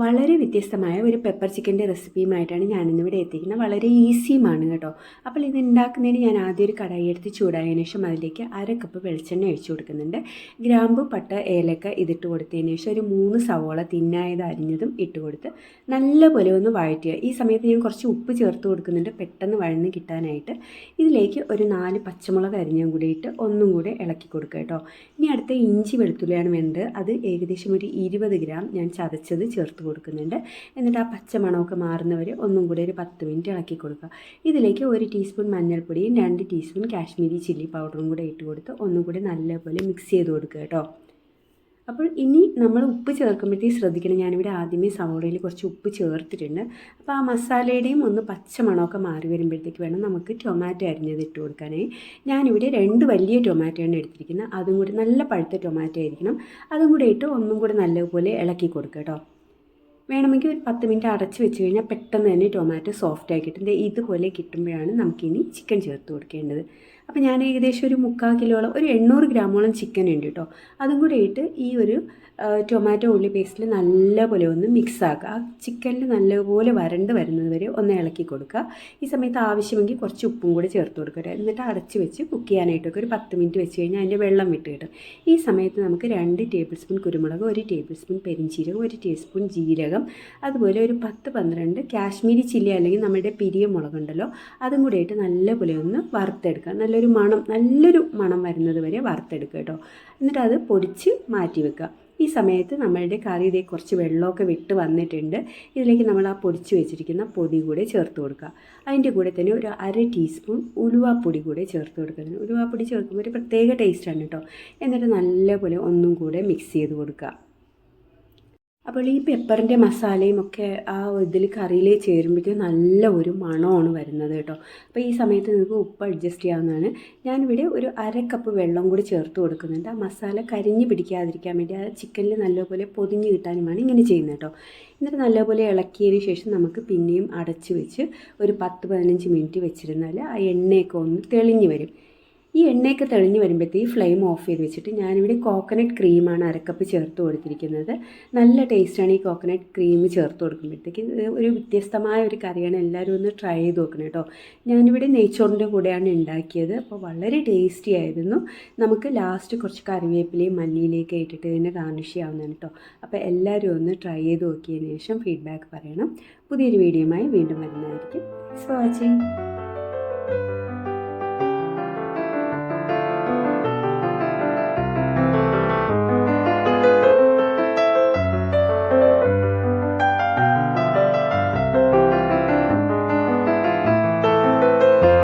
വളരെ വ്യത്യസ്തമായ ഒരു പെപ്പർ ചിക്കന്റെ റെസിപ്പിയുമായിട്ടാണ് ഞാനിന്നിവിടെ എത്തിക്കുന്നത് വളരെ ഈസിയുമാണ് കേട്ടോ. അപ്പോൾ ഇത് ഉണ്ടാക്കുന്നതിന് ഞാൻ ആദ്യം ഒരു കടായി എടുത്ത് ചൂടായതിനു ശേഷം അതിലേക്ക് അര കപ്പ് വെളിച്ചെണ്ണ ഒഴിച്ചു കൊടുക്കുന്നുണ്ട്. ഗ്രാമ്പു പട്ട ഏലക്ക ഇതിട്ട് കൊടുത്തതിന് ശേഷം ഒരു മൂന്ന് സവോള തിന്നായത് അരിഞ്ഞതും ഇട്ട് കൊടുത്ത് നല്ലപോലെ ഒന്ന് വഴറ്റുക. ഈ സമയത്ത് ഞാൻ കുറച്ച് ഉപ്പ് ചേർത്ത് കൊടുക്കുന്നുണ്ട് പെട്ടെന്ന് വഴന്ന് കിട്ടാനായിട്ട്. ഇതിലേക്ക് ഒരു നാല് പച്ചമുളക് അരിഞ്ഞും കൂടി ഇട്ട് ഒന്നും കൂടി ഇളക്കി കൊടുക്കുക കേട്ടോ. ഇനി അടുത്ത ഇഞ്ചി വെളുത്തുള്ളിയാണ് വേണ്ടത്. അത് ഏകദേശം ഒരു ഇരുപത് ഗ്രാം ഞാൻ ചതച്ചത് ചേർത്ത് കൊടുക്കുന്നുണ്ട്. എന്നിട്ട് ആ പച്ച പച്ചമണമൊക്കെ മാറുന്നവരെ ഒന്നും കൂടി ഒരു പത്ത് മിനിറ്റ് ഇളക്കി കൊടുക്കുക. ഇതിലേക്ക് ഒരു ടീസ്പൂൺ മഞ്ഞൾപ്പൊടിയും രണ്ട് ടീസ്പൂൺ കാശ്മീരി ചില്ലി പൗഡറും കൂടെ ഇട്ട് കൊടുത്ത് ഒന്നും കൂടി നല്ലപോലെ മിക്സ് ചെയ്ത് കൊടുക്കുക കേട്ടോ. അപ്പോൾ ഇനി നമ്മൾ ഉപ്പ് ചേർക്കുമ്പോഴത്തേക്ക് ശ്രദ്ധിക്കണം. ഞാനിവിടെ ആദ്യമേ സവോളയിൽ കുറച്ച് ഉപ്പ് ചേർത്തിട്ടുണ്ട്. അപ്പോൾ ആ മസാലയുടെയും ഒന്ന് പച്ച മണമൊക്കെ മാറി വരുമ്പോഴത്തേക്ക് വേണം നമുക്ക് ടൊമാറ്റോ അരിഞ്ഞത് ഇട്ട് കൊടുക്കാനായി. ഞാനിവിടെ രണ്ട് വലിയ ടൊമാറ്റോയാണ് എടുത്തിരിക്കുന്നത്. അതും കൂടി നല്ല പഴുത്ത ടൊമാറ്റോ ആയിരിക്കണം. അതും കൂടെ ഇട്ട് ഒന്നും കൂടി നല്ലപോലെ ഇളക്കി കൊടുക്കുക കേട്ടോ. വേണമെങ്കിൽ ഒരു പത്ത് മിനിറ്റ് അടച്ച് വെച്ച് കഴിഞ്ഞാൽ പെട്ടെന്ന് തന്നെ ടൊമാറ്റോ സോഫ്റ്റ് ആയി കിട്ടും. ഇതുപോലെ കിട്ടുമ്പോഴാണ് നമുക്കിനി ചിക്കൻ ചേർത്ത് കൊടുക്കേണ്ടത്. അപ്പോൾ ഞാൻ ഏകദേശം ഒരു മുക്കാൽ കിലോളം ഒരു എണ്ണൂറ് ഗ്രാമോളം ചിക്കൻ ഉണ്ട് കേട്ടോ അതും കൂടെ ഇട്ട് ഈ ഒരു ടൊമാറ്റോ ഉള്ളി പേസ്റ്റിൽ നല്ലപോലെ ഒന്ന് മിക്സ് ആക്കുക. ആ ചിക്കനിൽ നല്ലപോലെ വരണ്ട് വരുന്നത് വരെ ഒന്ന് ഇളക്കി കൊടുക്കുക. ഈ സമയത്ത് ആവശ്യമെങ്കിൽ കുറച്ച് ഉപ്പും കൂടി ചേർത്ത് കൊടുക്കട്ടെ എന്നിട്ട് അടച്ച് വെച്ച് കുക്ക് ചെയ്യാനായിട്ടൊക്കെ ഒരു പത്ത് മിനിറ്റ് വെച്ച് കഴിഞ്ഞാൽ അതിന്റെ വെള്ളം വിട്ട് കിട്ടും. ഈ സമയത്ത് നമുക്ക് രണ്ട് ടേബിൾ സ്പൂൺ കുരുമുളക് ഒരു ടേബിൾ സ്പൂൺ പെരിഞ്ചീരകം ഒരു ടീസ്പൂൺ ജീരകം അതുപോലെ ഒരു പത്ത് പന്ത്രണ്ട് കാശ്മീരി ചില്ലി അല്ലെങ്കിൽ നമ്മുടെ പിരിയ മുളകുണ്ടല്ലോ അതും കൂടെ ആയിട്ട് നല്ലപോലെ ഒന്ന് വറുത്തെടുക്കുക. നല്ലൊരു മണം നല്ലൊരു മണം വരുന്നത് വരെ വറുത്തെടുക്കുക കേട്ടോ എന്നിട്ട് അത് പൊടിച്ച് മാറ്റി വെക്കുക. ഈ സമയത്ത് നമ്മളുടെ കറി ഇതേ കുറച്ച് വെള്ളമൊക്കെ വിട്ട് വന്നിട്ടുണ്ട്. ഇതിലേക്ക് നമ്മൾ ആ പൊടിച്ച് വെച്ചിരിക്കുന്ന പൊടി കൂടെ ചേർത്ത് കൊടുക്കുക. അതിന്റെ കൂടെ തന്നെ ഒരു അര ടീസ്പൂൺ ഉലുവാപ്പൊടി കൂടെ ചേർത്ത് കൊടുക്കുന്നത് ഉലുവാപ്പൊടി ചേർക്കുമ്പോൾ ഒരു പ്രത്യേക ടേസ്റ്റാണ് കേട്ടോ എന്നിട്ട് നല്ലപോലെ ഒന്നും കൂടെ മിക്സ് ചെയ്ത് കൊടുക്കുക. അപ്പോൾ ഈ പെപ്പറിന്റെ മസാലയും ഒക്കെ ആ ഇതിൽ കറിയിൽ ചേരുമ്പോഴത്തേക്കും നല്ല ഒരു മണമാണ് വരുന്നത് കേട്ടോ. അപ്പോൾ ഈ സമയത്ത് നിങ്ങൾക്ക് ഉപ്പ് അഡ്ജസ്റ്റ് ചെയ്യാവുന്നതാണ്. ഞാനിവിടെ ഒരു അര കപ്പ് വെള്ളം കൂടി ചേർത്ത് കൊടുക്കുന്നുണ്ട്. ആ മസാല കരിഞ്ഞ് പിടിക്കാതിരിക്കാൻ വേണ്ടി ആ ചിക്കനിൽ നല്ലപോലെ പൊതിഞ്ഞ് കിട്ടാനുമാണ് ഇങ്ങനെ ചെയ്യുന്നത് കേട്ടോ. എന്നിട്ട് നല്ലപോലെ ഇളക്കിയതിന് ശേഷം നമുക്ക് പിന്നെയും അടച്ച് വെച്ച് ഒരു പത്ത് പതിനഞ്ച് മിനിറ്റ് വെച്ചിരുന്നാൽ ആ എണ്ണയൊക്കെ ഒന്ന് തെളിഞ്ഞ് വരും. ഈ എണ്ണയൊക്കെ തെളിഞ്ഞ് വരുമ്പോഴത്തേക്ക് ഫ്ലെയിം ഓഫ് ചെയ്ത് വെച്ചിട്ട് ഞാനിവിടെ കോക്കനട്ട് ക്രീമാണ് അരക്കപ്പ് ചേർത്ത് കൊടുത്തിരിക്കുന്നത്. നല്ല ടേസ്റ്റാണ് ഈ കോക്കനട്ട് ക്രീം ചേർത്ത് കൊടുക്കുമ്പോഴത്തേക്ക്. ഒരു വ്യത്യസ്തമായ ഒരു കറിയാണ്. എല്ലാവരും ഒന്ന് ട്രൈ ചെയ്ത് നോക്കണം കേട്ടോ. ഞാനിവിടെ നെയ്ച്ചോറിന്റെ കൂടെയാണ് ഉണ്ടാക്കിയത്. അപ്പോൾ വളരെ ടേസ്റ്റി ആയിരുന്നു. നമുക്ക് ലാസ്റ്റ് കുറച്ച് കറിവേപ്പിലയും മല്ലിയിലേക്ക് ഇട്ടിട്ട് ഇതിനെ ഗാർണിഷ് ചെയ്യാവുന്നതാണ് കേട്ടോ. അപ്പോൾ എല്ലാവരും ഒന്ന് ട്രൈ ചെയ്ത് നോക്കിയതിന് ശേഷം ഫീഡ്ബാക്ക് പറയണം. പുതിയൊരു വീഡിയോയുമായി വീണ്ടും വരുന്നതായിരിക്കും. For watching